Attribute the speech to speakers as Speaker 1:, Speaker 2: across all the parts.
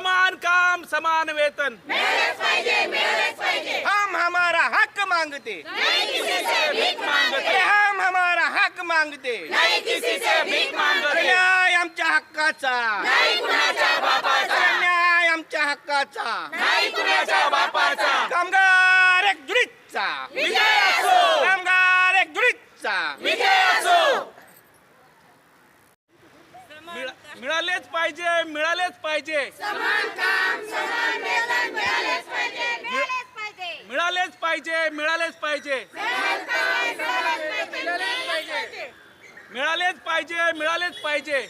Speaker 1: समान काम समान वेतन.
Speaker 2: हम हमारा हक मांगते. अरे हम हमारा हक मांगते.
Speaker 1: नाही किसी से भीक मागते.
Speaker 2: न्याय आमच्या हक्काचा.
Speaker 1: नाही कुणाच्या बापाचा.
Speaker 2: न्याय आमच्या हक्काचा.
Speaker 1: नाही कुणाच्या बापाचा.
Speaker 2: कामगार एक
Speaker 1: विजय असो.
Speaker 2: कामगार एक दुरीचा
Speaker 1: विजय असो. मिळालेच पाहिजे मिळालेच पाहिजे. मिळालेच पाहिजे मिळालेच पाहिजे. मिळालेच पाहिजे मिळालेच पाहिजे.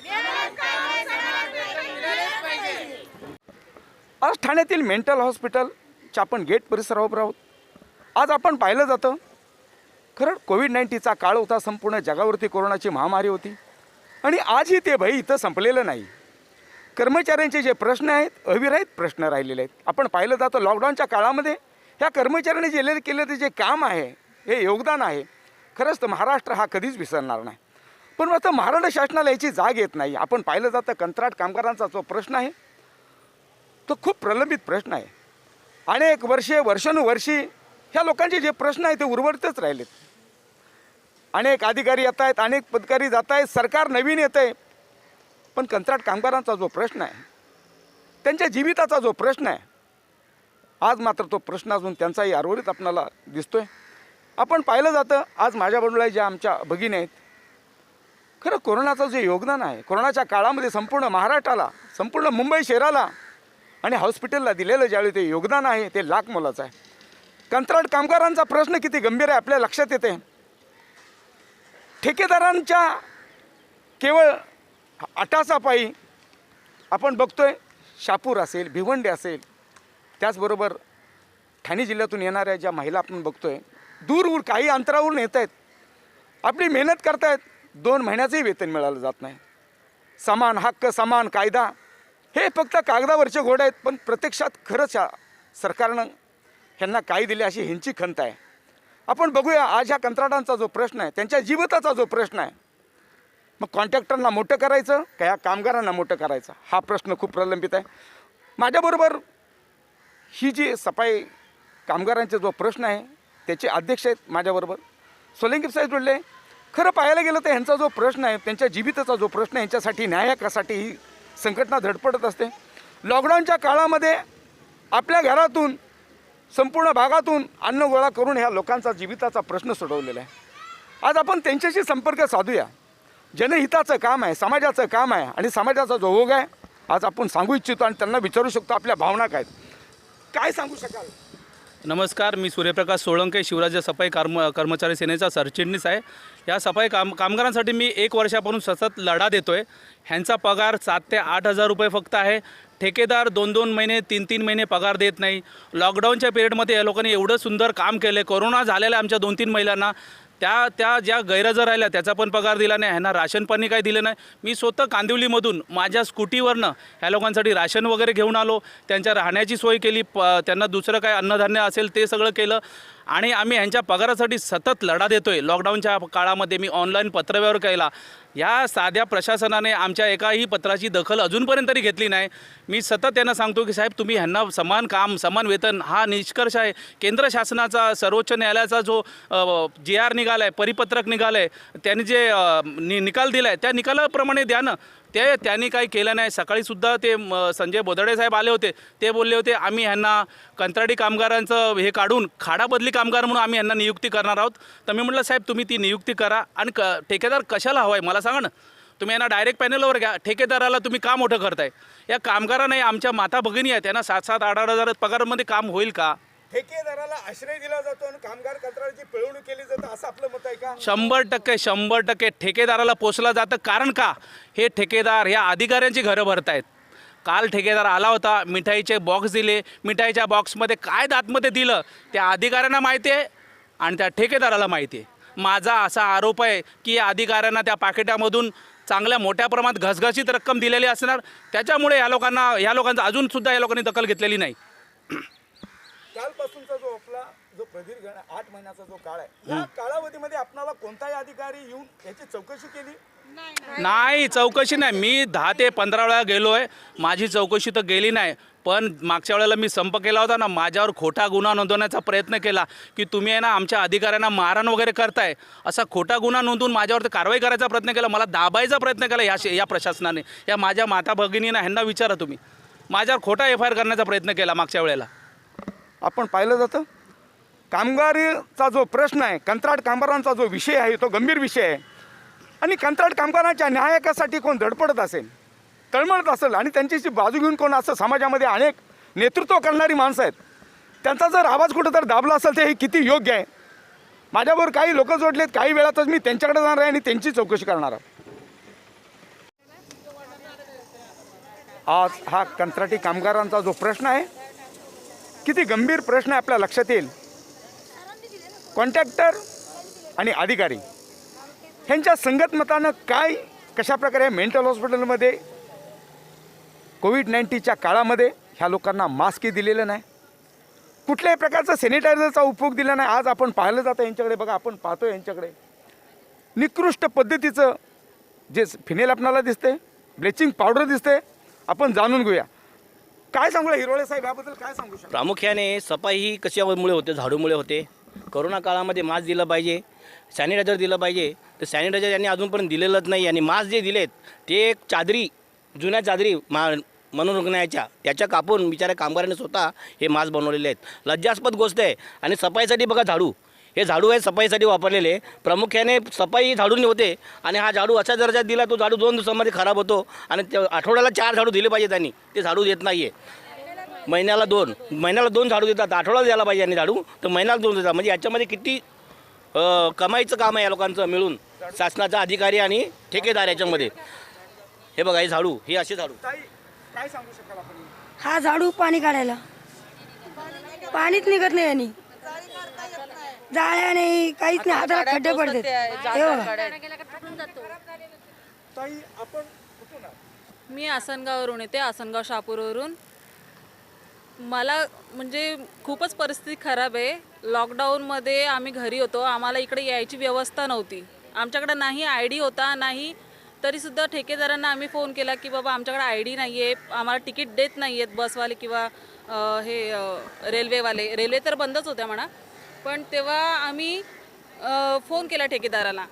Speaker 3: आज ठाण्यातील मेंटल हॉस्पिटलच्या आपण गेट परिसरावर उभं आहोत आज आपण पाहिलं जातं खरं कोविड नाईन्टीनचा काळ होता संपूर्ण जगावरती कोरोनाची महामारी होती. आणि आजही ते भय इथं संपलेलं नाही. कर्मचाऱ्यांचे जे प्रश्न आहेत अविरहित प्रश्न राहिलेले आहेत. आपण पाहिलं जातं लॉकडाऊनच्या काळामध्ये ह्या कर्मचाऱ्यांनी जे केलेलं ते जे काम आहे हे योगदान आहे खरंच तर महाराष्ट्र हा कधीच विसरणार नाही. पण आता महाराष्ट्र शासनाला याची जाग येत नाही. आपण पाहिलं जातं कंत्राट कामगारांचा जो प्रश्न आहे तो खूप प्रलंबित प्रश्न आहे. अनेक वर्षे वर्षानुवर्षी ह्या लोकांचे जे प्रश्न आहेत ते उर्वरितच राहिलेत. अनेक अधिकारी येत आहेत अनेक पदकारी जात आहेत सरकार नवीन येतं आहे पण कंत्राट कामगारांचा जो प्रश्न आहे त्यांच्या जीविताचा जो प्रश्न आहे आज मात्र तो प्रश्न अजून त्यांचाही आरोरीत आपणाला आहे आपण पाहिलं जातं आज माझ्या बाजूला ज्या आमच्या भगिनी आहेत खरं कोरोनाचं जे योगदान आहे कोरोनाच्या काळामध्ये संपूर्ण महाराष्ट्राला संपूर्ण मुंबई शहराला आणि हॉस्पिटलला दिलेलं ज्यावेळी ते योगदान आहे ते लाख मोलाचं आहे. कंत्राट कामगारांचा प्रश्न किती गंभीर आहे आपल्या लक्षात येते ठेकेदारांच्या केवळ अटासापायी आपण बघतोय शापूर असेल भिवंडी असेल त्याचबरोबर ठाणे जिल्ह्यातून येणाऱ्या ज्या महिला आपण बघतोय दूरवर काही अंतरावरून येत आहेत आपली मेहनत करतायत दोन महिन्याचंही वेतन मिळालं जात नाही. समान हक्क समान कायदा हे फक्त कागदावरचे घोड आहेत पण प्रत्यक्षात खरंच सरकारनं ह्यांना काय दिले अशी ह्यांची खंत आहे. आपण बघूया आज ह्या कंत्राटांचा जो प्रश्न आहे त्यांच्या जीवताचा जो प्रश्न आहे मग कॉन्ट्रॅक्टरना मोठं करायचं का या कामगारांना मोठं करायचं? हा प्रश्न खूप प्रलंबित आहे. माझ्याबरोबर ही जी सफाई कामगारांचा जो प्रश्न आहे त्याचे अध्यक्ष आहेत माझ्याबरोबर सोलंकी साहेब जोडले खरं पाहायला गेलं तर ह्यांचा जो प्रश्न आहे त्यांच्या जीविताचा जो प्रश्न आहे यांच्यासाठी न्यायकासाठी ही संघटना धडपडत असते. लॉकडाऊनच्या काळामध्ये आपल्या घरातून संपूर्ण भागातून अन्न गोळा करून ह्या लोकांचा जीविताचा प्रश्न सोडवलेला आहे. आज आपण त्यांच्याशी संपर्क साधूया. जनहिताचं काम आहे समाजाचं काम आहे आणि समाजाचा जो ओघ आहे आज आपण सांगू इच्छितो आणि त्यांना विचारू शकतो आपल्या भावना काय काय सांगू शकाल?
Speaker 4: नमस्कार मी सूर्यप्रकाश सोळंके शिवराज्य सफाई कर्म कर्मचारी सेनेचा सरचिटणीस आहे. या सफाई काम कामगारांसाठी मी एक वर्षापासून सतत लढा देतो आहे ह्यांचा पगार सात ते आठ हजार रुपये फक्त आहे. ठेकेदार दोन दोन महिने तीन तीन महिने पगार देत नाही. लॉकडाऊनच्या पिरियडमध्ये या लोकांनी एवढं सुंदर काम केलं आहे कोरोना झालेला आमच्या दोन तीन महिलांना. त्या त्या ज्या गैरहजर राहिल्या त्याचा पण पगार दिला नाही ह्यांना राशन पाणी काही दिलं नाही. मी स्वतः कांदिवलीमधून माझ्या स्कूटीवरनं ह्या लोकांसाठी राशन वगैरे घेऊन आलो. त्यांच्या राहण्याची सोय केली प त्यांना दुसरं काय अन्नधान्य असेल ते सगळं केलं. आणि आम्ही ह्यांच्या पगारासाठी सतत लढा देतो आहे लॉकडाऊनच्या काळामध्ये मी ऑनलाईन पत्रव्यवहार केला. या साध्या प्रशासनाने आमच्या एकाही पत्राची दखल अजूनपर्यंत तरी घेतली नाही. मी सतत त्यांना सांगतो की साहेब तुम्ही ह्यांना समान काम समान वेतन हा निष्कर्ष आहे. केंद्र शासनाचा सर्वोच्च न्यायालयाचा जो जी आर निघाला आहे परिपत्रक निघालं आहे त्यांनी जे नि निकाल दिला आहे त्या निकालाप्रमाणे द्या ना. ते त्यांनी काही केलं नाही. सकाळीसुद्धा ते म, संजय बोदडे साहेब आले होते. ते बोलले होते आम्ही ह्यांना कंत्राटी कामगारांचं हे काढून खाडाबदली कामगार म्हणून आम्ही यांना नियुक्ती करणार आहोत. तर मी म्हटलं साहेब तुम्ही ती नियुक्ती करा आणि क ठेकेदार कशाला हवा आहे मला सांगा ना. तुम्ही यांना डायरेक्ट पॅनलवर घ्या. ठेकेदाराला तुम्ही का मोठं करताय? या कामगारांना आमच्या माता भगिनी आहेत. त्यांना सात सात आठ आठ हजार पगारामध्ये काम होईल का?
Speaker 3: ठेकेदाराला आश्रय दिला जातो आणि कामगार कंत्राची पिळवणूक केली जाते असं आपलं मत आहे का?
Speaker 4: शंभर टक्के शंभर टक्के ठेकेदाराला पोचलं जातं. कारण का? हे ठेकेदार ह्या अधिकाऱ्यांची घरं भरतायत. काल ठेकेदार आला होता मिठाईचे बॉक्स दिले. मिठाईच्या बॉक्समध्ये काय दातमध्ये दिलं त्या अधिकाऱ्यांना माहिती आहे आणि त्या ठेकेदाराला माहिती आहे. माझा असा आरोप आहे की या अधिकाऱ्यांना त्या पाकिटामधून चांगल्या मोठ्या प्रमाणात घसघशीत रक्कम दिलेली असणार. त्याच्यामुळे या लोकांना या लोकांचा अजूनसुद्धा या लोकांनी दखल घेतलेली नाही.
Speaker 3: जो आपला जो प्रदीर्घ आठ महिन्याचा जो काळ आहे या कालावधीमध्ये आपणाला कोणताही अधिकारी येऊन याची चौकशी केली?
Speaker 4: नाही चौकशी नाही. मी दहा ते पंधरा वेळा गेलो आहे माझी चौकशी तर गेली नाही. पण मागच्या वेळेला मी संप केला होता ना माझ्यावर खोटा गुन्हा नोंदवण्याचा प्रयत्न केला की तुम्ही आहे ना आमच्या अधिकाऱ्यांना मारहाण वगैरे करताय. असा खोटा गुन्हा नोंदवून माझ्यावर कारवाई करायचा प्रयत्न केला. मला दाबायचा प्रयत्न केला या या प्रशासनाने. या माझ्या माता भगिनींना ह्यांना विचारा तुम्ही. माझ्यावर खोटा एफ आय आर करण्याचा प्रयत्न केला मागच्या वेळेला.
Speaker 3: आपण पाहिलं जातं. कामगारीचा जो प्रश्न आहे कंत्राट कामगारांचा जो विषय आहे तो गंभीर विषय आहे. आणि कंत्राट कामगारांच्या न्यायकासाठी कोण धडपडत असेल तळमळत असेल आणि त्यांच्याशी बाजू घेऊन कोण असं समाजामध्ये अनेक नेतृत्व करणारी माणसं आहेत त्यांचा जर आवाज कुठं तर दाबला असेल तर हे किती योग्य आहे? माझ्याबरोबर काही लोक जोडलेत काही वेळातच मी त्यांच्याकडे जाणार आहे आणि त्यांची चौकशी करणार आहे. आज हा कंत्राटी कामगारांचा जो प्रश्न आहे किती गंभीर प्रश्न आपल्या लक्षात येईल? कॉन्ट्रॅक्टर आणि अधिकारी. ह्यांच्या संगतमतानं काय कशाप्रकारे मेंटल हॉस्पिटलमध्ये कोविड नाईन्टीनच्या काळामध्ये ह्या लोकांना मास्कही दिलेलं नाही? कुठल्याही प्रकारचा सॅनिटायझरचा उपयोग दिला नाही. आज आपण पाहिलं जातं यांच्याकडे. बघा आपण पाहतो यांच्याकडे. निकृष्ट पद्धतीचं जे फिनेल आपणाला दिसते ब्लिचिंग पावडर दिसते आपण जाणून घेऊया. काय सांगू हिरोळे साहेब याबद्दल काय सांगू शकता?
Speaker 5: प्रामुख्याने सफाई ही कशामुळे होते? झाडूमुळे होते. करोना काळामध्ये मास्क दिलं पाहिजे सॅनिटायझर दिलं पाहिजे. तर सॅनिटायझर यांनी अजूनपर्यंत दिलेलंच नाही आणि मास्क जे दिलेत ते एक चादरी जुन्या चादरी मा मनोरुग्णाच्या त्याच्या कापून बिचाऱ्या कामगारांनी स्वतः हे मास्क बनवलेले आहेत. लज्जास्पद गोष्ट आहे. आणि सफाईसाठी बघा झाडू. हे झाडू आहे सफाईसाठी वापरलेले. प्रामुख्याने सफाई ही झाडूने होते आणि हा झाडू अशा दर्जात दिला तो झाडू दोन दिवसामध्ये खराब होतो आणि त्या आठवड्याला चार झाडू दिले पाहिजे त्यांनी. ते झाडू देत नाही आहे महिन्याला दोन. महिन्याला दोन झाडू देतात. आठवड्याला द्यायला पाहिजे यांनी झाडू. तर महिन्याला दोन देतात. म्हणजे याच्यामध्ये किती कमाईचं काम आहे या लोकांचं मिळून. शासनाचा अधिकारी आणि ठेकेदार याच्यामध्ये. हे बघा हे झाडू. हे असे झाडू.
Speaker 3: ताई काय सांगू शकाल आपण?
Speaker 6: हा झाडू पाणी काढायला. पाणीच निघत नाही यांनी. जाळ्या नाही. काहीच नाही. हाताला खड्डे पडतात. हे बघा.
Speaker 3: ताई आपण कुठून आहात?
Speaker 7: मी आसनगाववरून येते आसनगाव शहापूरवरून. मला म्हणजे खूपच परिस्थिती खराब आहे. लॉकडाऊनमध्ये आम्ही घरी होतो. आम्हाला इकडे यायची व्यवस्था नव्हती. आमच्याकडे नाही आय डी होता नाही. तरीसुद्धा ठेकेदारांना आम्ही फोन केला की बाबा आमच्याकडे आय डी नाही आहे आम्हाला तिकीट देत नाही आहेत बसवाले किंवा अ, हे अ, रेल्वेवाले. रेल्वे तर बंदच होत्या म्हणा. पण तेव्हा आम्ही फोन केला ठेकेदाराला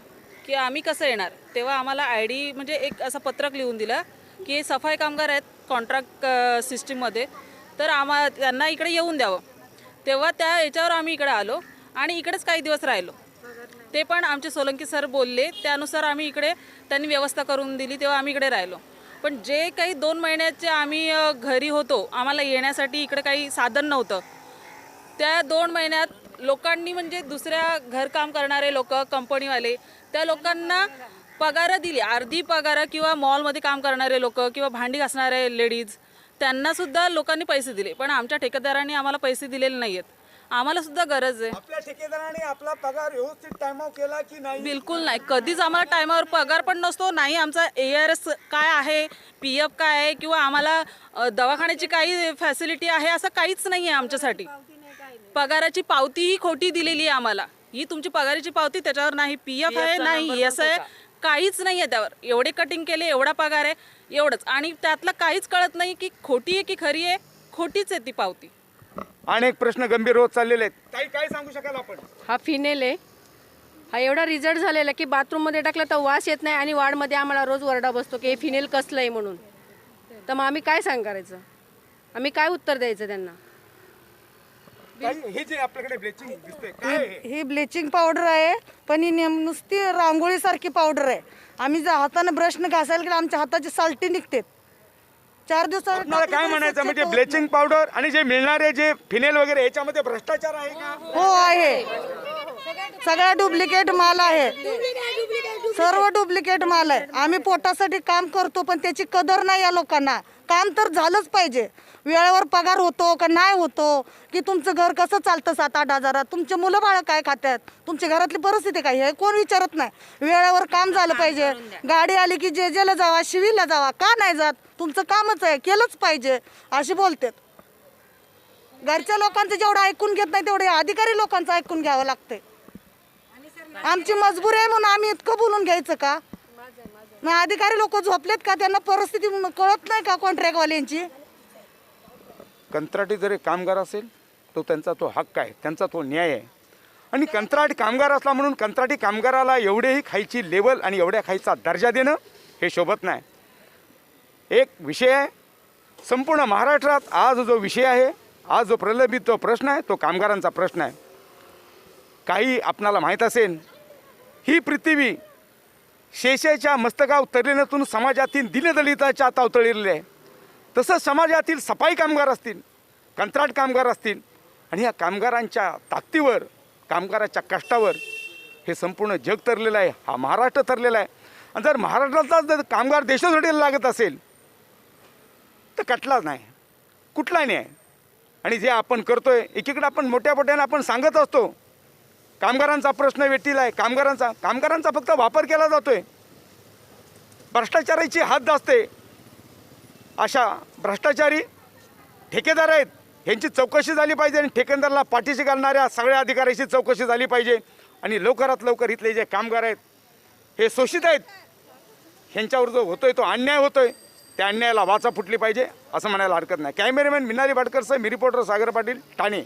Speaker 7: की आम्ही कसं येणार? तेव्हा आम्हाला आय डी म्हणजे एक असं पत्रक लिहून दिलं की हे सफाई कामगार आहेत कॉन्ट्रॅक्ट सिस्टीममध्ये तर आम्हा त्यांना इकडे येऊन द्यावं. तेव्हा त्या याच्यावर आम्ही इकडे आलो आणि इकडेच काही दिवस राहिलो. ते पण आमचे सोलंकी सर बोलले त्यानुसार आम्ही इकडे त्यांनी व्यवस्था करून दिली तेव्हा आम्ही इकडे राहिलो. पण जे काही दोन महिन्याचे आम्ही घरी होतो आम्हाला येण्यासाठी इकडे काही साधन नव्हतं. त्या दोन महिन्यात लोकांनी म्हणजे दुसऱ्या घरकाम करणारे लोक कंपनीवाले त्या लोकांना पगार दिली. अर्धी पगार किंवा मॉलमध्ये काम करणारे लोक किंवा भांडी घासणारे लेडीज त्यांना सुद्धा लोकांनी पैसे दिले. पण आमच्या ठेकेदारांनी आम्हाला पैसे दिलेले नाही आहेत आम्हाला सुद्धा गरज आहे.
Speaker 3: आपल्या ठेकेदाराने आपला पगार व्यवस्थित टाइम केला की नाही?
Speaker 7: बिलकुल नाही. कधीच आम्हाला टायमावर पगार पण नसतो. नाही आमचा ए आर एस काय आहे? पी एफ काय आहे? किंवा आम्हाला दवाखान्याची काही फॅसिलिटी आहे? असं काहीच नाही आहे आमच्यासाठी. पगाराची पावती ही खोटी दिलेली आहे आम्हाला. ही तुमची पगाराची पावती त्याच्यावर नाही. पी एफ आहे नाही एस आहे. काहीच नाही आहे त्यावर. एवढे कटिंग केले एवढा पगार आहे एवढंच. आणि त्यातलं काहीच कळत नाही की खोटी आहे की खरी आहे खोटीच आहे ती पावती.
Speaker 3: अनेक प्रश्न गंभीर होत चाललेले आहेत. ताई काय सांगू शकाल आपण?
Speaker 8: हा फिनेल आहे हा एवढा रिझल्ट झालेला की बाथरूममध्ये टाकला तर वास येत नाही आणि वाढमध्ये आम्हाला रोज वरडा बसतो की हे फिनेल कसलं आहे म्हणून. तर मग आम्ही काय सांग करायचं आम्ही काय उत्तर द्यायचं त्यांना?
Speaker 3: ताई हे जे आपल्याकडे ब्लिचिंग दिसते काय आहे? हे?
Speaker 6: ही ब्लिचिंग पावडर आहे पण ही नेम नुसती रांगोळीसारखी पावडर आहे. आम्ही जर हाताने ब्रशनं घासायला गेलं आमच्या हाताची सालटी निघते. चार दिवसात
Speaker 3: काय म्हणायचं म्हणजे ब्लिचिंग पावडर आणि जे मिळणारे जे फिनेल वगैरे याच्यामध्ये भ्रष्टाचार आहे का?
Speaker 6: हो आहे. सगळा डुप्लिकेट माल आहे. सर्व डुप्लिकेट माल आहे. आम्ही पोटासाठी काम करतो पण त्याची कदर नाही या लोकांना.
Speaker 9: काम तर झालंच पाहिजे. वेळेवर पगार होतो का नाही होतो? की तुमचं घर कसं चालतं सात आठ हजारात? तुमचे मुलं बाळं काय खातात तुमच्या घरातली परिस्थिती काय? आहे कोण विचारत नाही. वेळेवर काम झालं पाहिजे. गाडी आली की जे जेला जावा शिवीला जावा का नाही जात? तुमचं कामच आहे केलंच पाहिजे अशी बोलतात. घरच्या लोकांचं जेवढं ऐकून घेत नाही तेवढे अधिकारी लोकांचं ऐकून घ्यावं लागतंय आमची मजबुरी आहे म्हणून आम्ही इतकं बोलून घ्यायचं का? मग अधिकारी लोक झोपलेत का? त्यांना परिस्थिती कळत नाही का कॉन्ट्रॅक्टवाल्यांची
Speaker 3: कंत्राटी जरी कामगार असेल तो त्यांचा तो हक्क आहे त्यांचा तो न्याय आहे. आणि कंत्राटी कामगार असला म्हणून कंत्राटी कामगाराला एवढेही खायची लेवल आणि एवढ्या खायचा दर्जा देणं हे शोभत नाही. एक विषय आहे संपूर्ण महाराष्ट्रात आज जो विषय आहे आज जो प्रलंबित तो प्रश्न आहे तो कामगारांचा प्रश्न आहे. काही आपणाला माहीत असेल ही पृथ्वी शेषेच्या मस्तकाव तरलेल्यातून समाजातील दिनदलिताच्या तावतळलेली आहे. तसंच समाजातील सफाई कामगार असतील कंत्राट कामगार असतील आणि या कामगारांच्या ताकदीवर कामगाराच्या कष्टावर हे संपूर्ण जग तरलेलं आहे हा महाराष्ट्र तरलेला आहे. आणि जर महाराष्ट्राचा जर कामगार देशासाठी लागत असेल तर कटलाच नाही. कुठलाही नाही आणि जे आपण करतो आहे एकीकडे आपण मोठ्या मोठ्याने आपण सांगत असतो कामगारांचा प्रश्न वेटीला आहे कामगारांचा कामगारांचा फक्त वापर केला जातो आहे भ्रष्टाचाराची हात असते अशा भ्रष्टाचारी ठेकेदार आहेत. ह्यांची चौकशी झाली पाहिजे आणि ठेकेदारला पाठीशी घालणाऱ्या सगळ्या अधिकाऱ्याची चौकशी झाली पाहिजे. आणि लवकरात लवकर इथले जे कामगार आहेत हे शोषित आहेत. ह्यांच्यावर जो होतोय तो अन्याय होतोय त्या अन्यायाला वाचा फुटली पाहिजे असं म्हणायला हरकत नाही. कॅमेरामॅन मिनारी भाटकरसह मी रिपोर्टर सागर पाटील ठाणे.